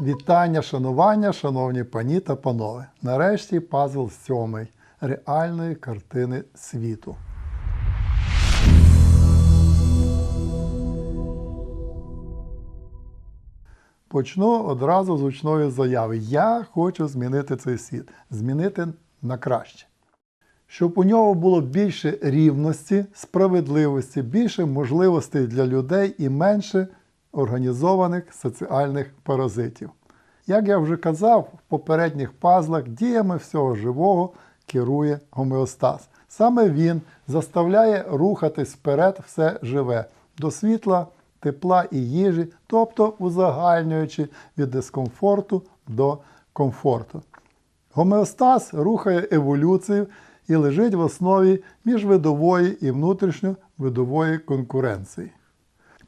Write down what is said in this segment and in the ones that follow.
Вітання, шанування, шановні пані та панове. Нарешті пазл сьомий реальної картини світу. Почну одразу з гучної заяви. Я хочу змінити цей світ, змінити на краще. Щоб у нього було більше рівності, справедливості, більше можливостей для людей і менше організованих соціальних паразитів. Як я вже казав в попередніх пазлах, діями всього живого керує гомеостаз. Саме він заставляє рухатись вперед все живе до світла, тепла і їжі, тобто узагальнюючи від дискомфорту до комфорту. Гомеостаз рухає еволюцію і лежить в основі міжвидової і внутрішньовидової конкуренції.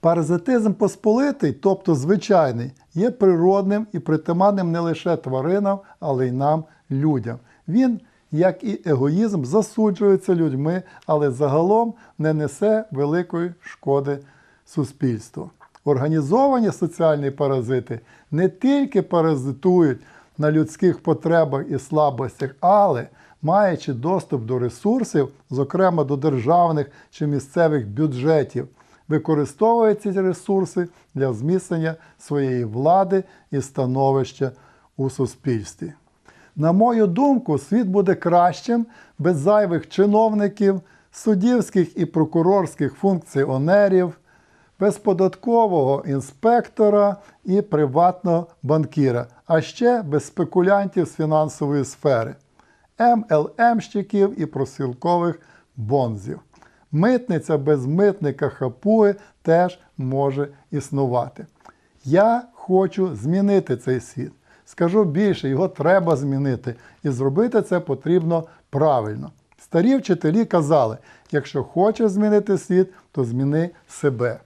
Паразитизм посполитий, тобто звичайний, є природним і притаманним не лише тваринам, але й нам, людям. Він, як і егоїзм, засуджується людьми, але загалом не несе великої шкоди суспільству. Організовані соціальні паразити не тільки паразитують на людських потребах і слабостях, але маючи доступ до ресурсів, зокрема до державних чи місцевих бюджетів, використовує ці ресурси для зміцнення своєї влади і становища у суспільстві. На мою думку, світ буде кращим без зайвих чиновників, суддівських і прокурорських функціонерів, без податкового інспектора і приватного банкіра, а ще без спекулянтів з фінансової сфери, МЛМщиків і просілкових бонзів. Митниця без митника хапує теж може існувати. Я хочу змінити цей світ. Скажу більше, його треба змінити, і зробити це потрібно правильно. Старі вчителі казали: якщо хочеш змінити світ, то зміни себе.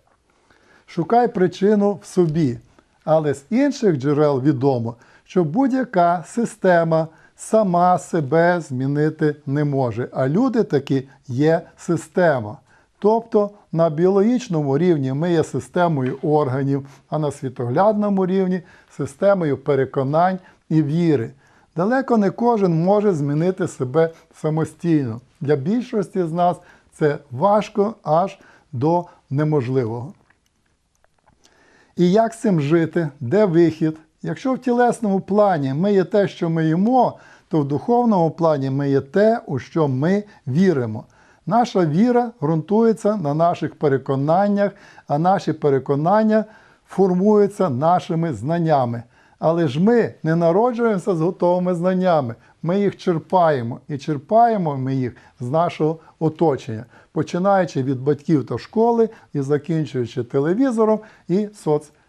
Шукай причину в собі, але з інших джерел відомо, що будь-яка система сама себе змінити не може. А люди таки є система. Тобто на біологічному рівні ми є системою органів, а на світоглядному рівні системою переконань і віри. Далеко не кожен може змінити себе самостійно. Для більшості з нас це важко аж до неможливого. І як з цим жити? Де вихід? Якщо в тілесному плані ми є те, що ми їмо, то в духовному плані ми є те, у що ми віримо. Наша віра ґрунтується на наших переконаннях, а наші переконання формуються нашими знаннями. Але ж ми не народжуємося з готовими знаннями. Ми їх черпаємо і черпаємо ми їх з нашого оточення, починаючи від батьків та школи і закінчуючи телевізором і соцмережами.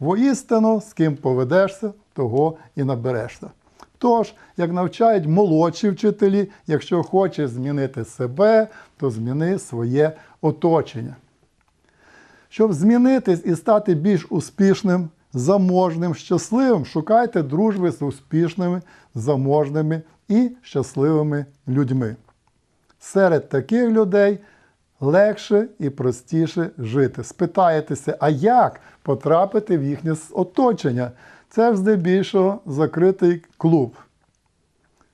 Воістину, з ким поведешся, того і наберешся. Тож, як навчають молодші вчителі, якщо хочеш змінити себе, то зміни своє оточення. Щоб змінитись і стати більш успішним, заможним, щасливим, шукайте дружби з успішними, заможними і щасливими людьми. Серед таких людей легше і простіше жити. Спитаєтеся, а як потрапити в їхнє оточення? Це здебільшого закритий клуб.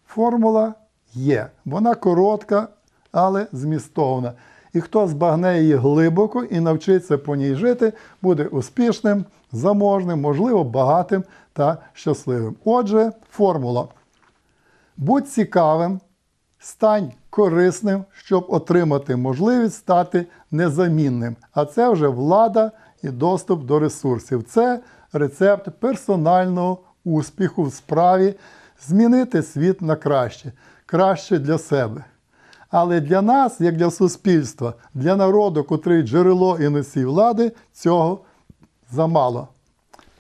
Формула є. Вона коротка, але змістовна. І хто збагне її глибоко і навчиться по ній жити, буде успішним, заможним, можливо, багатим та щасливим. Отже, формула. Будь цікавим, стань корисним, щоб отримати можливість стати незамінним. А це вже влада і доступ до ресурсів. Це рецепт персонального успіху в справі змінити світ на краще, краще для себе. Але для нас, як для суспільства, для народу, котрий джерело і носій влади, цього замало.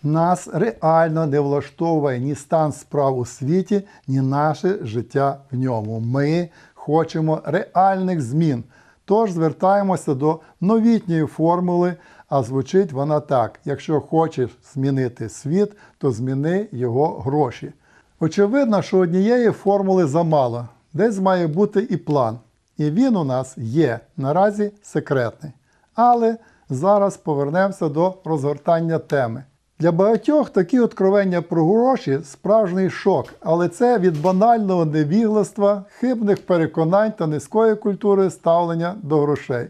Нас реально не влаштовує ні стан справ у світі, ні наше життя в ньому. Ми хочемо реальних змін. Тож звертаємося до новітньої формули, а звучить вона так: якщо хочеш змінити світ, то зміни його гроші. Очевидно, що однієї формули замало. Десь має бути і план. І він у нас є наразі секретний. Але зараз повернемося до розгортання теми. Для багатьох такі откровення про гроші справжній шок, але це від банального невігластва, хибних переконань та низької культури ставлення до грошей.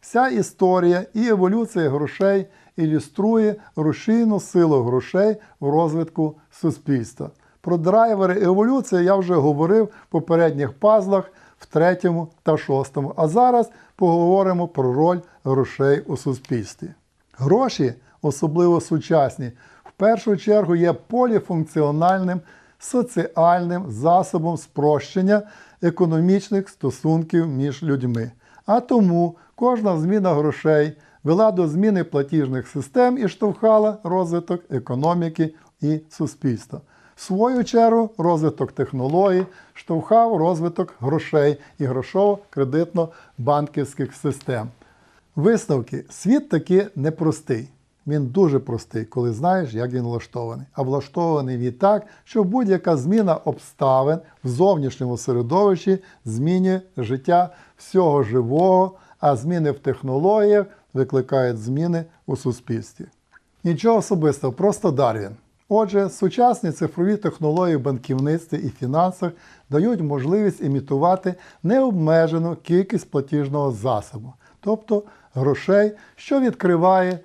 Вся історія і еволюція грошей ілюструє рушійну силу грошей в розвитку суспільства. Про драйвери еволюції я вже говорив в попередніх пазлах в третьому та шостому. А зараз поговоримо про роль грошей у суспільстві. Гроші, особливо сучасні, в першу чергу є поліфункціональним соціальним засобом спрощення економічних стосунків між людьми. А тому кожна зміна грошей вела до зміни платіжних систем і штовхала розвиток економіки і суспільства. В свою чергу, розвиток технологій штовхав розвиток грошей і грошово-кредитно-банківських систем. Висновки: світ таки непростий. Він дуже простий, коли знаєш, як він влаштований. А влаштований він так, що будь-яка зміна обставин в зовнішньому середовищі змінює життя всього живого, а зміни в технологіях викликають зміни у суспільстві. Нічого особистого, просто Дарвін. Отже, сучасні цифрові технології в банківництві і фінансах дають можливість імітувати необмежену кількість платіжного засобу, тобто грошей, що відкриває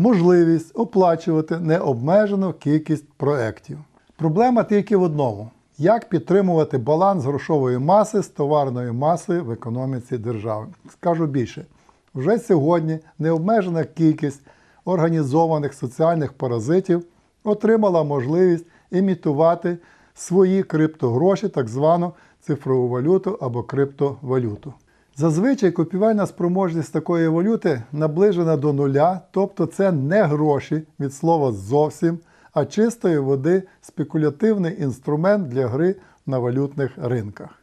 можливість оплачувати необмежену кількість проєктів. Проблема тільки в одному: як підтримувати баланс грошової маси з товарною масою в економіці держави. Скажу більше, вже сьогодні необмежена кількість організованих соціальних паразитів отримала можливість імітувати свої криптогроші, так звану цифрову валюту або криптовалюту. Зазвичай купівельна спроможність такої валюти наближена до нуля, тобто це не гроші від слова зовсім, а чистої води спекулятивний інструмент для гри на валютних ринках.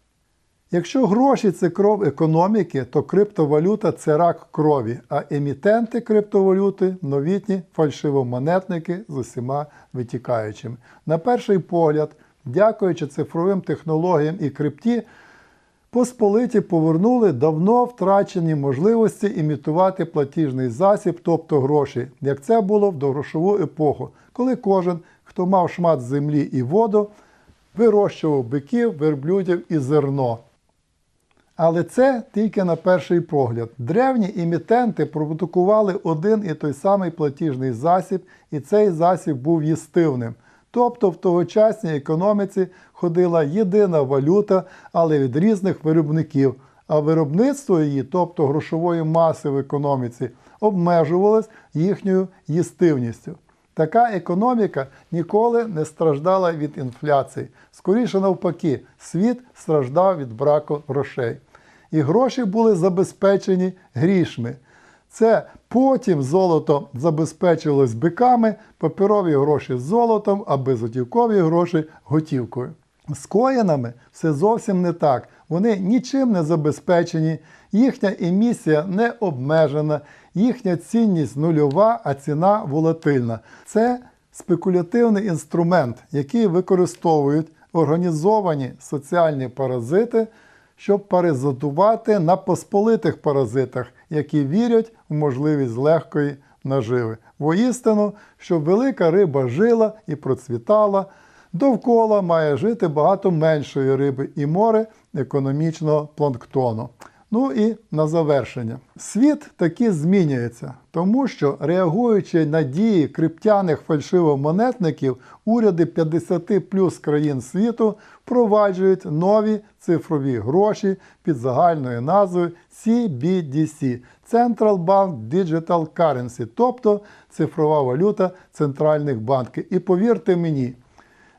Якщо гроші це кров економіки, то криптовалюта це рак крові, а емітенти криптовалюти новітні фальшивомонетники з усіма витікаючими. На перший погляд, дякуючи цифровим технологіям і крипті, посполиті повернули давно втрачені можливості імітувати платіжний засіб, тобто гроші, як це було в догрошову епоху, коли кожен, хто мав шмат землі і воду, вирощував биків, верблюдів і зерно. Але це тільки на перший погляд. Древні імітенти продукували один і той самий платіжний засіб, і цей засіб був їстивним. Тобто в тогочасній економіці ходила єдина валюта, але від різних виробників. А виробництво її, тобто грошової маси в економіці, обмежувалось їхньою їстивністю. Така економіка ніколи не страждала від інфляції. Скоріше навпаки, світ страждав від браку грошей. І гроші були забезпечені грішми. Це потім золото забезпечувалось биками, паперові гроші золотом, а безготівкові гроші готівкою. З коїнами все зовсім не так. Вони нічим не забезпечені, їхня емісія не обмежена, їхня цінність нульова, а ціна волатильна. Це спекулятивний інструмент, який використовують організовані соціальні паразити, щоб паразитувати на посполитих паразитах, які вірять в можливість легкої наживи. Воістину, щоб велика риба жила і процвітала, довкола має жити багато меншої риби і море економічного планктону. Ну і на завершення. Світ таки змінюється, тому що, реагуючи на дії криптяних фальшивомонетників, уряди 50 плюс країн світу впроваджують нові цифрові гроші під загальною назвою CBDC Central Bank Digital Currency, тобто цифрова валюта центральних банків. І повірте мені,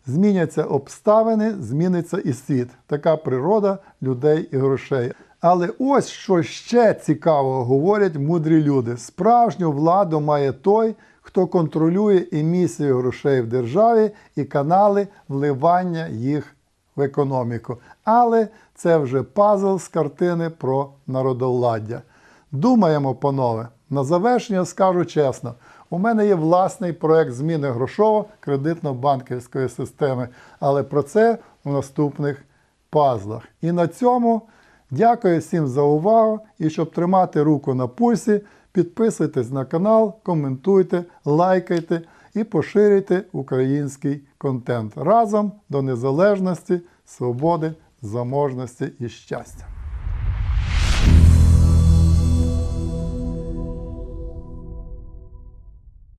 зміняться обставини, зміниться і світ. Така природа людей і грошей. Але ось що ще цікаво говорять мудрі люди: справжню владу має той, хто контролює емісію грошей в державі і канали вливання їх в економіку. Але це вже пазл з картини про народовладдя. Думаємо, панове, на завершення скажу чесно. У мене є власний проект зміни грошово-кредитно-банківської системи, але про це в наступних пазлах. І на цьому дякую всім за увагу і щоб тримати руку на пульсі, Підписуйтесь на канал, коментуйте, лайкайте і поширюйте український контент разом до незалежності, свободи, заможності і щастя.